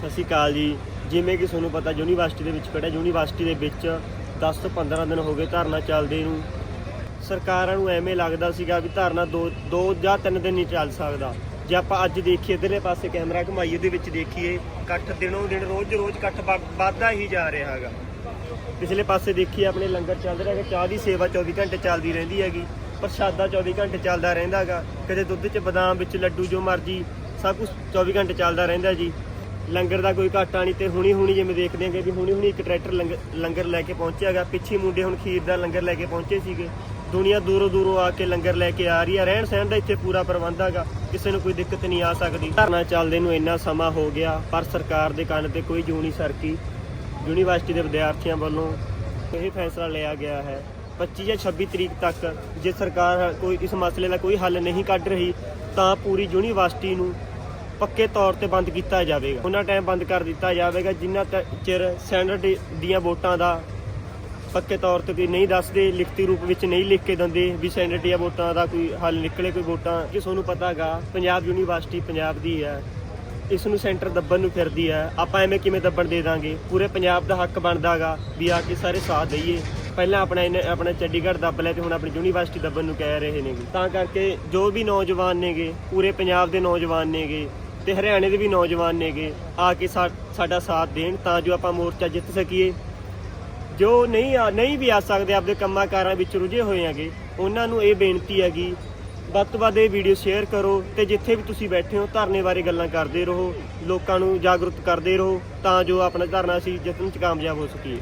ਸਤਿ ਸ਼੍ਰੀ ਅਕਾਲ ਜੀ। ਜਿਵੇਂ ਕਿ ਤੁਹਾਨੂੰ ਪਤਾ, ਯੂਨੀਵਰਸਿਟੀ ਦੇ ਵਿੱਚ ਖੜਾ ਯੂਨੀਵਰਸਿਟੀ ਦੇ ਵਿੱਚ 10 ਤੋਂ 15 ਦਿਨ ਹੋ ਗਏ ਧਰਨਾ ਚੱਲਦੇ ਨੂੰ। ਸਰਕਾਰਾਂ ਨੂੰ ਐਵੇਂ ਲੱਗਦਾ ਸੀਗਾ ਵੀ ਧਰਨਾ ਦੋ ਦੋ ਜਾਂ ਤਿੰਨ ਦਿਨ ਨਹੀਂ ਚੱਲ ਸਕਦਾ। ਜੇ ਆਪਾਂ ਅੱਜ ਦੇਖੀਏ, ਇਧਰਲੇ ਪਾਸੇ ਕੈਮਰਾ ਘੁਮਾਈਏ ਦੇ ਵਿੱਚ ਦੇਖੀਏ, ਇਕੱਠ ਦਿਨੋਂ ਦਿਨ ਰੋਜ਼ ਰੋਜ਼ ਇਕੱਠ ਵ- ਵੱਧਦਾ ਹੀ ਜਾ ਰਿਹਾ ਹੈਗਾ। ਪਿਛਲੇ ਪਾਸੇ ਦੇਖੀਏ, ਆਪਣੇ ਲੰਗਰ ਚੱਲ ਰਿਹਾ ਹੈਗਾ, ਚਾਹ ਦੀ ਸੇਵਾ 24 ਘੰਟੇ ਚੱਲਦੀ ਰਹਿੰਦੀ ਹੈਗੀ। ਪ੍ਰਸ਼ਾਦਾ 24 ਘੰਟੇ ਚੱਲਦਾ ਰਹਿੰਦਾ ਹੈਗਾ। ਕਦੇ ਦੁੱਧ 'ਚ ਬਦਾਮ ਵਿੱਚ ਲੱਡੂ ਜੋ ਮਰਜ਼ੀ, ਸਭ ਕੁਝ 24 ਘੰਟੇ ਚੱਲਦਾ ਰਹਿੰਦਾ ਜੀ। ਲੰਗਰ ਦਾ ਕੋਈ ਘਾਟਾ ਨਹੀਂ ਤੇ ਹੁਣੀ ਹੁਣੀ ਜਿਵੇਂ ਦੇਖਦੇ ਆਂਗੇ ਵੀ ਹੁਣੀ ਹੁਣੀ ਇੱਕ ਟਰੈਕਟਰ ਲੰਗਰ ਲੰਗਰ ਲੈ ਕੇ ਪਹੁੰਚਿਆਗਾ। ਪਿੱਛੇ ਮੁੰਡੇ ਹੁਣ ਖੀਰ ਦਾ ਲੰਗਰ ਲੈ ਕੇ ਪਹੁੰਚੇ ਸੀਗੇ। ਦੁਨੀਆ ਦੂਰੋਂ ਦੂਰੋਂ ਆ ਕੇ ਲੰਗਰ ਲੈ ਕੇ ਆ ਰਹੀ ਆ। ਰਹਿਣ ਸਹਿਣ ਦਾ ਇੱਥੇ ਪੂਰਾ ਪ੍ਰਬੰਧ ਹੈਗਾ। ਕਿਸੇ ਨੂੰ ਕੋਈ ਦਿੱਕਤ ਨਹੀਂ ਆ ਸਕਦੀ। ਧਰਨਾ ਚੱਲਦੇ ਨੂੰ ਇੰਨਾ ਸਮਾਂ ਹੋ ਗਿਆ, ਪਰ ਸਰਕਾਰ ਦੇ ਕੰਨ ਤੇ ਕੋਈ ਜੂੰ ਨਹੀਂ ਸਰਕੀ। ਯੂਨੀਵਰਸਿਟੀ ਦੇ ਵਿਦਿਆਰਥੀਆਂ ਵੱਲੋਂ ਇਹ ਫੈਸਲਾ ਲਿਆ ਗਿਆ ਹੈ। 25 ਜਾਂ 26 ਤਰੀਕ ਤੱਕ ਜੇ ਸਰਕਾਰ ਕੋਈ ਇਸ ਮਸਲੇ ਦਾ ਕੋਈ ਹੱਲ ਨਹੀਂ ਕੱਢ ਰਹੀ, ਤਾਂ ਪੂਰੀ ਯੂਨੀਵਰਸਿਟੀ ਨੂੰ ਪੱਕੇ ਤੌਰ ਤੇ ਬੰਦ ਕੀਤਾ ਜਾਵੇਗਾ। ਉਹਨਾਂ ਟਾਈਮ ਬੰਦ ਕਰ ਦਿੱਤਾ ਜਾਵੇਗਾ, ਜਿੰਨਾ ਤੱਕ ਚਿਰ ਸੈਨੇਟ ਦੀਆਂ ਵੋਟਾਂ ਦਾ ਪੱਕੇ ਤੌਰ ਤੇ ਕੋਈ ਨਹੀਂ ਦੱਸਦੇ, ਲਿਖਤੀ ਰੂਪ ਵਿੱਚ ਨਹੀਂ ਲਿਖ ਕੇ ਦਿੰਦੇ ਵੀ ਸੈਨੇਟ ਦੀਆਂ ਵੋਟਾਂ ਦਾ ਕੋਈ ਹੱਲ ਨਿਕਲੇ ਕੋਈ ਵੋਟਾਂ। ਕਿ ਤੁਹਾਨੂੰ ਪਤਾਗਾ ਪੰਜਾਬ ਯੂਨੀਵਰਸਿਟੀ ਪੰਜਾਬ ਦੀ ਹੈ, ਇਸ ਨੂੰ ਸੈਂਟਰ ਦੱਬਣ ਨੂੰ ਫਿਰਦੀ ਹੈ। ਆਪਾਂ ਐਵੇਂ ਕਿਵੇਂ ਦੱਬਣ ਦੇ ਦਾਂਗੇ? ਪੂਰੇ ਪੰਜਾਬ ਦਾ ਹੱਕ ਬਣਦਾਗਾ ਵੀ ਆ ਕੇ ਸਾਰੇ ਸਾਥ ਦਈਏ। ਪਹਿਲਾਂ ਆਪਣਾ ਇਹਨੇ- ਆਪਣਾ ਚੰਡੀਗੜ੍ਹ ਦੱਬ ਲਿਆ ਤੇ ਹੁਣ ਆਪਣੀ ਯੂਨੀਵਰਸਿਟੀ ਦੱਬਣ ਨੂੰ ਕਹਿ ਰਹੇ ਨੇਗੇ। ਤਾਂ ਕਰਕੇ ਜੋ ਵੀ ਨੌਜਵਾਨ ਨੇਗੇ, ਪੂਰੇ ਪੰਜਾਬ ਦੇ ਨੌਜਵਾਨ ਨੇਗੇ ਤੇ ਹਰਿਆਣੇ ਦੇ ਵੀ ਨੌਜਵਾਨ ਨੇਗੇ, ਆ ਕੇ ਸਾ- ਸਾਡਾ ਸਾਥ ਦੇਣ ਤਾਂ ਜੋ ਆਪਾਂ ਮੋਰਚਾ ਜਿੱਤ ਸਕੀਏ। ਜੋ ਨਹੀਂ ਆ, ਨਹੀਂ ਵੀ ਆ ਸਕਦੇ, ਆਪਦੇ ਕੰਮਾਂ ਕਾਰਾਂ ਵਿੱਚ ਰੁੱਝੇ ਹੋਏ ਹੈਗੇ, ਉਹਨਾਂ ਨੂੰ ਇਹ ਬੇਨਤੀ ਹੈਗੀ, ਵੱਧ ਤੋਂ ਵੱਧ ਇਹ ਵੀਡੀਓ ਸ਼ੇਅਰ ਕਰੋ ਤੇ ਜਿੱਥੇ ਵੀ ਤੁਸੀਂ ਬੈਠੇ ਹੋ, ਧਰਨੇ ਬਾਰੇ ਗੱਲਾਂ ਕਰਦੇ ਰਹੋ, ਲੋਕਾਂ ਨੂੰ ਜਾਗਰੂਕ ਕਰਦੇ ਰਹੋ, ਤਾਂ ਜੋ ਆਪਣਾ ਧਰਨਾ ਸੀ ਜਿੱਤਣ ਚ ਕਾਮਯਾਬ ਹੋ ਸਕੀਏ।